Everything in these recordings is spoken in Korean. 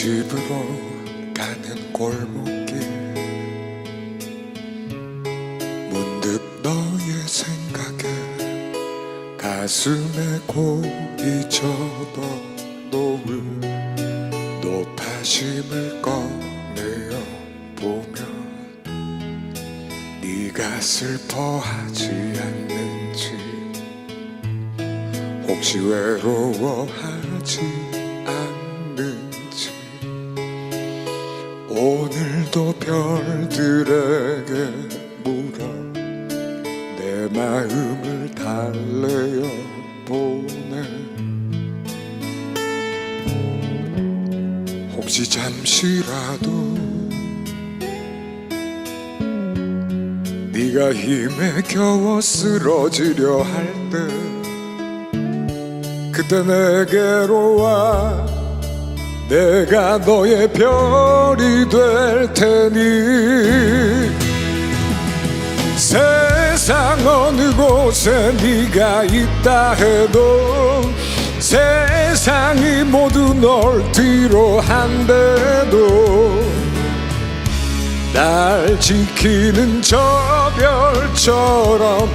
집으로 가는 골목길. 문득 너의 생각에 가슴에 고이 접어 놓은 노타심을 꺼내어 보면 네가 슬퍼하지 않는지 혹시 외로워하지 않는지 오늘도 별들에게 물어 내 마음을 달래어 보내. 혹시 잠시라도 네가 힘에 겨워 쓰러지려 할 때 그때 내게로 와 내가 너의 별이 될 테니 세상 어느 곳에 네가 있다 해도 세상이 모두 널 뒤로 한대도 날 지키는 저 별처럼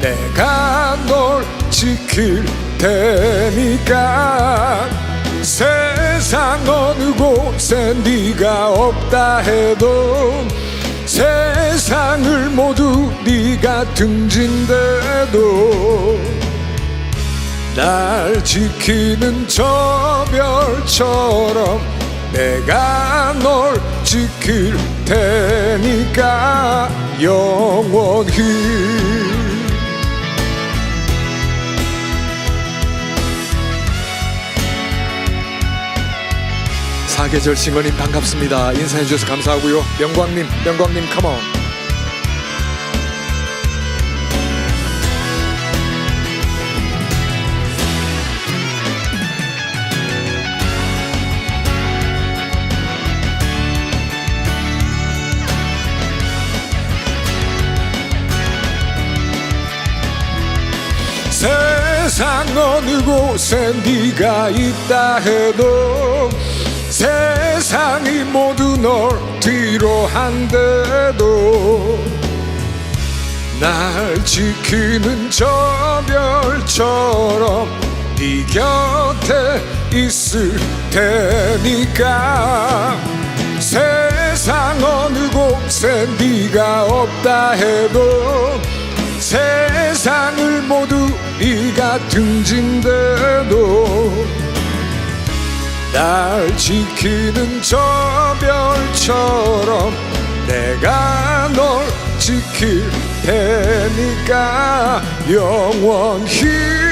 내가 널 지킬 테니까 세상 어느 곳에 네가 없다 해도 세상을 모두 네가 등진대도 날 지키는 저 별처럼 내가 널 지킬 테니까 영원히 사계절 싱어님 반갑습니다. 인사해 주셔서 감사하고요. 영광님, 영광님 컴온. 세상 어느 곳에 네가 있다 해도 세상이 모두 널 뒤로 한대도 날 지키는 저 별처럼 네 곁에 있을 테니까. 세상 어느 곳에 네가 없다 해도 세상을 모두 네가 등진대도 날 지키는 저 별처럼 내가 널 지킬 테니까 영원히